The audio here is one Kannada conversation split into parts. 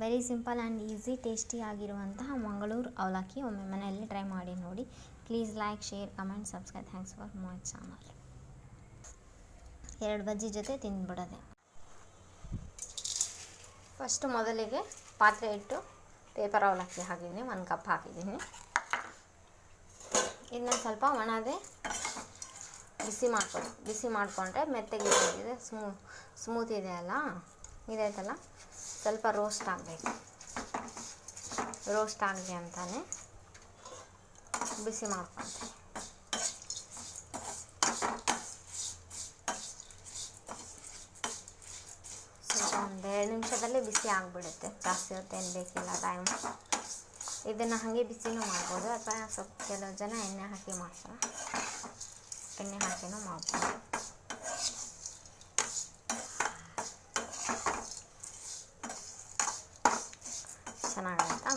Very simple and easy tasty ಆಗಿರುವಂತಹ ಮಂಗಳೂರು ಅವಲಕ್ಕಿ ಒಮ್ಮೆ ಮನೆಯಲ್ಲಿ ಟ್ರೈ ಮಾಡಿ ನೋಡಿ. Please like share comment subscribe thanks for my channel ಎರಡು ಬಜ್ಜಿ ಜೊತೆ ತಿಂದ್ಬಿಡೋದೆ. ಫಸ್ಟು ಮೊದಲಿಗೆ ಪಾತ್ರೆ ಇಟ್ಟು ಪೇಪರ್ ಅವಲಕ್ಕಿ ಹಾಕಿದ್ದೀನಿ, ಒಂದು ಕಪ್ ಹಾಕಿದ್ದೀನಿ. ಇದನ್ನ ಸ್ವಲ್ಪ ಒಣದೆ ಬಿಸಿ ಮಾಡ್ಕೊಂಡು ಬಿಸಿ ಮಾಡಿಕೊಂಡ್ರೆ ಮೆತ್ತಗೆ ಸ್ಮೂ ಸ್ಮೂತ್ ಇದೆ ಅಲ್ಲ? ಇದೈತಲ್ಲ ಸ್ವಲ್ಪ ರೋಸ್ಟ್ ಆಗಬೇಕು. ರೋಸ್ಟ್ ಆಗಲಿ ಅಂತಾನೆ ಬಿಸಿ ಮಾಡ್ಕೊತೀನಿ ಸ್ವಲ್ಪ ಒಂದು ಎರಡು ನಿಮಿಷದಲ್ಲೇ ಬಿಸಿ ಆಗಿಬಿಡುತ್ತೆ. ಜಾಸ್ತಿ ಹೊತ್ತು ಏನು ಬೇಕಿಲ್ಲ ಟೈಮ್ ಇದನ್ನು ಹಾಗೆ ಬಿಸಿನೂ ಮಾಡ್ಬೋದು ಅಥವಾ ಸ್ವಲ್ಪ ಕೆಲವು ಜನ ಎಣ್ಣೆ ಹಾಕಿ ಮಾಡ್ತಾರೆ? ಎಣ್ಣೆ ಹಾಕಿನೂ ಮಾಡ್ಬೋದು. ಚೆನ್ನಾಗಾಯ್ತಾ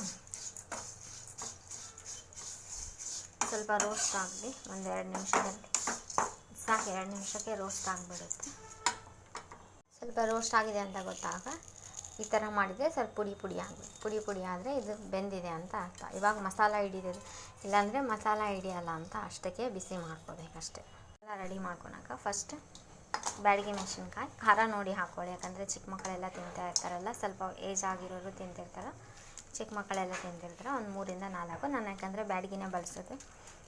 ಸ್ವಲ್ಪ ರೋಸ್ಟ್ ಆಗಲಿ ಒಂದೆರಡು ನಿಮಿಷದಲ್ಲಿ. ಸಾಕು, ಎರಡು ನಿಮಿಷಕ್ಕೆ ರೋಸ್ಟ್ ಆಗಿಬಿಡುತ್ತೆ. ಸ್ವಲ್ಪ ರೋಸ್ಟ್ ಆಗಿದೆ ಅಂತ ಗೊತ್ತಾಗ ಈ ಥರ ಮಾಡಿದರೆ ಸ್ವಲ್ಪ ಪುಡಿ ಪುಡಿ ಆಗಬೇಕು ಪುಡಿ ಪುಡಿ ಆದರೆ ಇದು ಬೆಂದಿದೆ ಅಂತ ಅರ್ಥ. ಇವಾಗ ಮಸಾಲ ಹಿಡಿದಿದೆ. ಇಲ್ಲಾಂದರೆ ಮಸಾಲ ಹಿಡಿಯಲ್ಲ ಅಂತ ಅಷ್ಟಕ್ಕೆ ಬಿಸಿ ಮಾಡ್ಕೋಬೇಕಷ್ಟೆ ಎಲ್ಲ ರೆಡಿ ಮಾಡ್ಕೊಳಕ ಫಸ್ಟ್ ಬ್ಯಾಡಿಗೆ ಮೆಣಸಿನ್ಕಾಯಿ. ಖಾರ ನೋಡಿ ಹಾಕ್ಕೊಳ್ಳಿ ಯಾಕಂದರೆ ಚಿಕ್ಕ ಮಕ್ಕಳೆಲ್ಲ ತಿಂತಾ ಇರ್ತಾರಲ್ಲ, ಸ್ವಲ್ಪ ಏಜ್ ಆಗಿರೋರು ತಿಂತಿರ್ತಾರೆ. ಚಿಕ್ಕ ಮಕ್ಕಳೆಲ್ಲ ತಿಂತಿರ್ತಾರೆ ಒಂದು ಮೂರಿಂದ ನಾಲ್ಕು. ನಾನು ಯಾಕಂದರೆ ಬ್ಯಾಡಗಿನೇ ಬಳಸೋದು.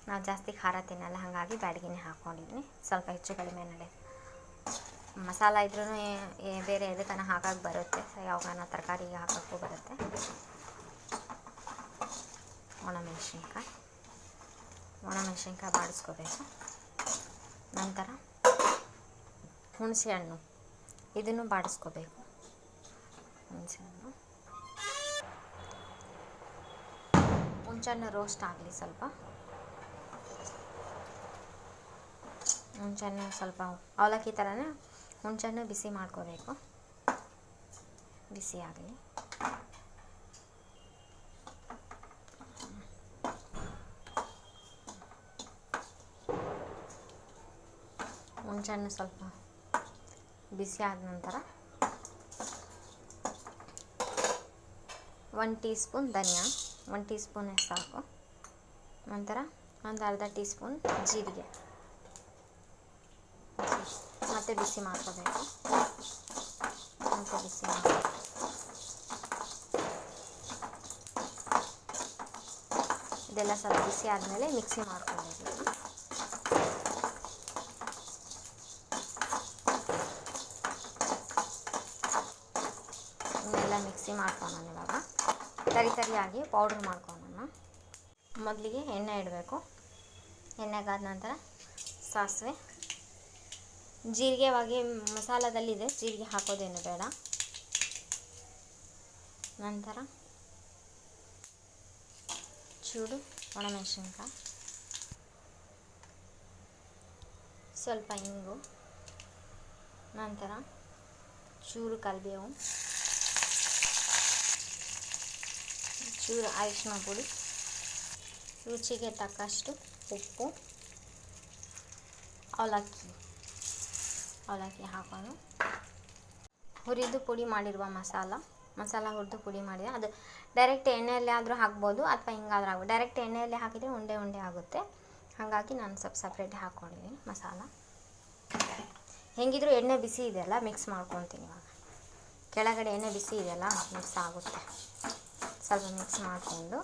ನಾವು ಜಾಸ್ತಿ ಖಾರ ತಿನ್ನಲ್ಲ, ಹಾಗಾಗಿ ಬ್ಯಾಡಗಿನೇ ಹಾಕ್ಕೊಂಡಿದ್ದೀನಿ ಸ್ವಲ್ಪ ಹೆಚ್ಚು ಕಡಿಮೆ ನಡೆ. ಮಸಾಲ ಇದ್ರೂ ಬೇರೆ ಎದಕ್ಕನ ಹಾಕಕ್ಕೆ ಬರುತ್ತೆ. ಯಾವಾಗನ ತರಕಾರಿಗೆ ಹಾಕೋಕ್ಕೂ ಬರುತ್ತೆ. ಒಣಮೆಣ್ಸಿನ್ಕಾಯಿ ಒಣಮೆಣ್ಸಿನ್ಕಾಯಿ ಬಾಡಿಸ್ಕೋಬೇಕು. ನಂತರ ಹುಣಸೆ ಹಣ್ಣು ಇದನ್ನು ಬಾಡಿಸ್ಕೋಬೇಕು. ಹುಣಸೆ ಹುಣಸೆಹಣ್ಣು ರೋಸ್ಟ್ ಆಗಲಿ ಸ್ವಲ್ಪ. ಹುಣಸೆಹಣ್ಣು ಸ್ವಲ್ಪ ಅವಲಕ್ಕಿ ಥರನೇ ಹುಣಸೆಹಣ್ಣು ಬಿಸಿ ಮಾಡ್ಕೋಬೇಕು. ಬಿಸಿ ಆಗಲಿ. ಹುಣಸೆಹಣ್ಣು ಸ್ವಲ್ಪ ಬಿಸಿ ಆದ ನಂತರ ಒನ್ ಟೀ ಸ್ಪೂನ್ ಧನಿಯಾ. ಒನ್ ಟೀ ಸ್ಪೂನ್ ಸಾಕು. ನಂತರ ಒಂದು ಅರ್ಧ ಟೀ ಸ್ಪೂನ್ ಜೀರಿಗೆ. ಮತ್ತೆ ಬಿಸಿ ಮಾಡ್ಕೋಬೇಕು. ಮತ್ತೆ ಬಿಸಿ ಮಾಡ್ಕೋಬೇಕು. ಇದೆಲ್ಲ ಸ್ವಲ್ಪ ಬಿಸಿ ಆದಮೇಲೆ ಮಿಕ್ಸಿ ಮಾಡ್ಕೋಬೇಕು. ಇವನ್ನೆಲ್ಲ ಮಿಕ್ಸಿ ಮಾಡ್ಕೊಳ್ಳೋಣ ಇವಾಗ. ತರಿ ತರಿಯಾಗಿ ಪೌಡ್ರ್ ಮಾಡ್ಕೊಳ್ಳೋಣ. ಮೊದಲಿಗೆ ಎಣ್ಣೆ ಇಡಬೇಕು. ಎಣ್ಣೆಗಾದ ನಂತರ ಸಾಸಿವೆ. ಜೀರಿಗೆವಾಗಿ ಮಸಾಲದಲ್ಲಿದೆ, ಜೀರಿಗೆ ಹಾಕೋದೇನು ಬೇಡ. ನಂತರ ಚೂಡು ಒಣಮೆಣಸಿನ್ಕಾಯಿ. ಸ್ವಲ್ಪ ಇಂಗು. ನಂತರ ಚೂರು ಕರಿಬೇವು ಚೂರು ಅರಿಶಿನ ಪುಡಿ ರುಚಿಗೆ ತಕ್ಕಷ್ಟು ಉಪ್ಪು, ಅವಲಕ್ಕಿ. ಅವಲಕ್ಕಿ ಹಾಕೋಣ. ಹುರಿದು ಪುಡಿ ಮಾಡಿರುವ ಮಸಾಲ. ಮಸಾಲ ಹುರಿದು ಪುಡಿ ಮಾಡಿದೆ ಅದು ಡೈರೆಕ್ಟ್ ಎಣ್ಣೆಯಲ್ಲಿ ಆದರೂ ಹಾಕ್ಬೋದು ಅಥವಾ ಹಿಂಗಾದ್ರೂ ಆಗ್ಬೋದು ಡೈರೆಕ್ಟ್ ಎಣ್ಣೆಯಲ್ಲಿ ಹಾಕಿದರೆ ಉಂಡೆ ಉಂಡೆ ಆಗುತ್ತೆ. ಹಾಗಾಗಿ ನಾನು ಸ್ವಲ್ಪ ಸಪ್ರೇಟ್ ಹಾಕ್ಕೊಂಡಿದ್ದೀನಿ ಮಸಾಲ. ಹೆಂಗಿದ್ರು ಎಣ್ಣೆ ಬಿಸಿ ಇದೆಯಲ್ಲ ಮಿಕ್ಸ್ ಮಾಡ್ಕೊತೀನಿ ಇವಾಗ. ಕೆಳಗಡೆ ಎಣ್ಣೆ ಬಿಸಿ ಇದೆಯಲ್ಲ ಮಿಕ್ಸ್ ಆಗುತ್ತೆ. ಸ್ವಲ್ಪ ಮಿಕ್ಸ್ ಮಾಡಿಕೊಂಡು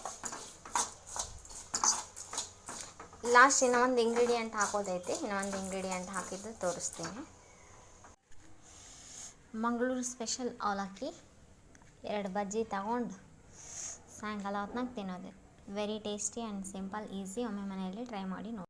ಲಾಸ್ಟ್ ಇನ್ನೊಂದು ಇಂಗ್ರೀಡಿಯೆಂಟ್ ಹಾಕೋದೈತಿ. ಇನ್ನೊಂದು ಇಂಗ್ರೀಡಿಯೆಂಟ್ ಹಾಕಿದ್ದು ತೋರಿಸ್ತೀನಿ. ಮಂಗಳೂರು ಸ್ಪೆಷಲ್ ಅವಲಕ್ಕಿ, ಎರಡು ಬಜ್ಜಿ ತಗೊಂಡು ಸಾಯಂಕಾಲ ಹೊತ್ನಾಗ ತಿನ್ನೋದು. Very tasty and simple easy ಒಮ್ಮೆ ಮನೆಯಲ್ಲಿ ಟ್ರೈ ಮಾಡಿ ನೋಡಿ